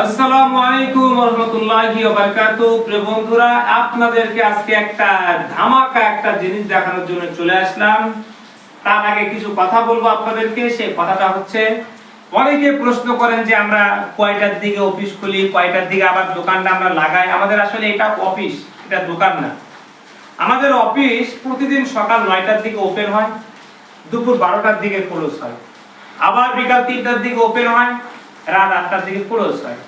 আসসালামু আলাইকুম প্রিয় বন্ধুরা, আপনাদেরকে আজকে একটা ধামাকা একটা জিনিস দেখানোর জন্য চলে আসলাম। তার আগে কিছু কথা বলব আপনাদেরকে। সেই কথাটা হচ্ছে, অনেকে প্রশ্ন করেন যে আমরা কয়টার দিকে অফিস খুলি, কয়টার দিকে আবার দোকানটা আমরা লাগাই। আমাদের আসলে এটা অফিস, এটা দোকান না। আমাদের অফিস প্রতিদিন সকাল নয়টার দিকে ওপেন হয়, দুপুর বারোটার দিকে ক্লোজ হয়। আবার বিকাল তিনটার দিকে ওপেন হয় রাত আটটার দিকে ক্লোজ হয়।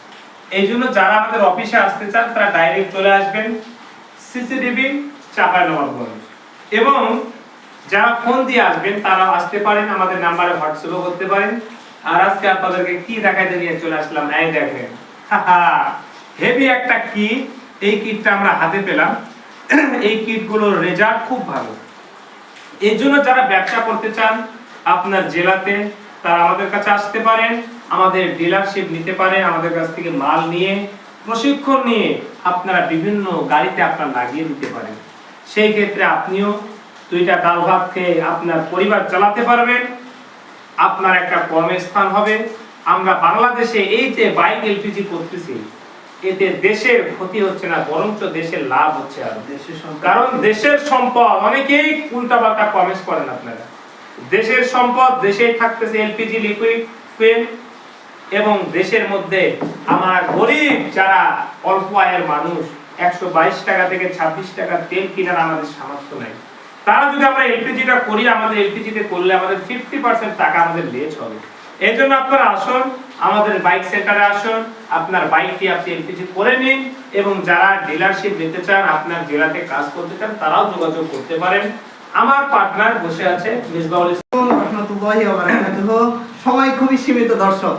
এই জন্য যারা আমাদের অফিসে আসতে চান, তারা ডাইরেক্ট চলে আসবেন। সিসিটিভি চাপাই নবাবগঞ্জ এবং যারা ফোন দিয়ে আসবেন তারা আসতে পারেন, আমাদের নাম্বারে হোয়াটসঅ্যাপও করতে পারেন। আর আজকে আপনাদেরকে কি দেখাইতে নিয়ে চলে আসলাম, এই দেখেন। হেভি একটা কিট এই কিটটা আমরা হাতে পেলাম। এই কিটগুলোর রেজাল্ট খুব ভালো। এর জন্য যারা ব্যবসা করতে চান, আপনার জেলাতে তারা আমাদের কাছে আসতে পারেন। আমাদের ডিলারশিপ নিতে পারেন আমাদের কাছ থেকে মাল নিয়ে প্রশিক্ষণ নিয়ে আপনারা বিভিন্ন গাড়িতে আপনারা লাগিয়ে দিতে পারেন। সেই ক্ষেত্রে আপনিও দুইটা ডাল ভাত খেয়ে আপনার পরিবার চালাতে পারবেন। আপনার একটা কর্মস্থান হবে। আমরা বাংলাদেশে এই যে বাইক এলপিজি করতেছি এতে দেশের ক্ষতি হচ্ছে না বরঞ্চ দেশের লাভ হচ্ছে আর। কারণ দেশের সম্পদ অনেকেই উল্টাপাল্টা কমেন্টস করেন আপনারা। দেশের সম্পদ দেশেই থাকতেছে এলপিজি লিকুইড ফুয়েল এবং দেশের মধ্যে আমার গরিব যারা অল্প আয়ের মানুষ, একশো বাইশ টাকা থেকে ছাব্বিশ টাকা তেল কেনার আমাদের সামর্থ্য নেই। তারা যদি আমরা এলপিজিটা করি, আমাদের এলপিজিতে করলে আমাদের ফিফটি পার্সেন্ট টাকা আমাদের লেজ হবে। এই জন্য আপনারা আসুন, আমাদের বাইক সেন্টারে আসুন, আপনার বাইকটি আপনি এলপিজি করে নিন এবং যারা ডিলারশিপ নিতে চান, আপনার জেলাতে কাজ করতে চান, তারাও যোগাযোগ করতে পারেন। আমার পার্টনার বসে আছে মিসবাউল ইসলাম। সময় খুবই সীমিত দর্শক।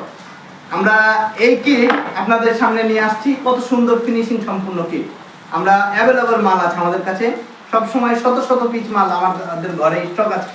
আমরা এই কিট আপনাদের সামনে নিয়ে আসছি। কত সুন্দর ফিনিশিং সম্পূর্ণ কিট আমরা অ্যাভেলেবল মাল আছে আমাদের কাছে। সব সময় শত শত পিচ মাল আমাদের ঘরে স্টক আছে।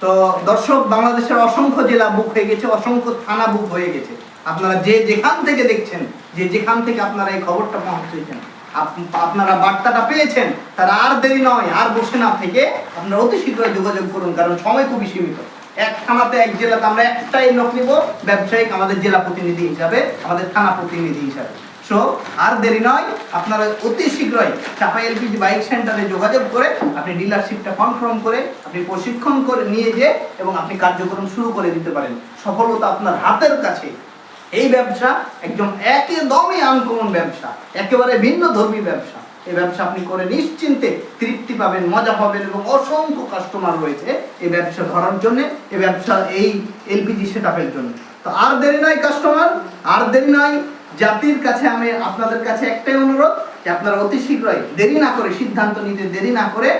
তো দর্শক, বাংলাদেশের অসংখ্য জেলা বুক হয়ে গেছে, অসংখ্য থানা বুক হয়ে গেছে। আপনারা যে যেখান থেকে দেখছেন, যে যেখান থেকে আপনারা এই খবরটা পৌঁছেছেন, আপ- আপনারা বার্তাটা পেয়েছেন, তারা আর দেরি নয়, আর বসে না থেকে আপনারা অতি শীঘ্রই যোগাযোগ করুন, কারণ সময় খুবই সীমিত। এক থানাতে, এক জেলাতে আমরা একটাই লোক নিব, ব্যবসায়িক আমাদের জেলা প্রতিনিধি হিসাবে, আমাদের থানা প্রতিনিধি হিসাবে। সো আর দেরি নয়, আপনারা অতি শীঘ্রই চাপাই এলপিজি বাইক সেন্টারে যোগাযোগ করে আপনি ডিলারশিপটা কনফার্ম করে, আপনি প্রশিক্ষণ করে নিয়ে যে এবং আপনি কার্যক্রম শুরু করে দিতে পারেন। সফলতা আপনার হাতের কাছে। এই ব্যবসা একদম একদমই আনকমন ব্যবসা, একেবারে ভিন্ন ধর্মী ব্যবসা। এই ব্যবসা আপনি করে নিশ্চিন্তে তৃপ্তি পাবেন, মজা পাবেন এবং অসংখ্য কাস্টমার রয়েছে এই ব্যবসা ধরার জন্য, এই ব্যবসা, এই এলপিজি সেটআপের জন্য। তো আর দেরি নয় কাস্টমার আর দেরি নয় জাতির কাছে আমি আপনাদের কাছে একটাই অনুরোধ যে আপনারা অতি শীঘ্রই দেরি না করে সিদ্ধান্ত নিতে, দেরি না করে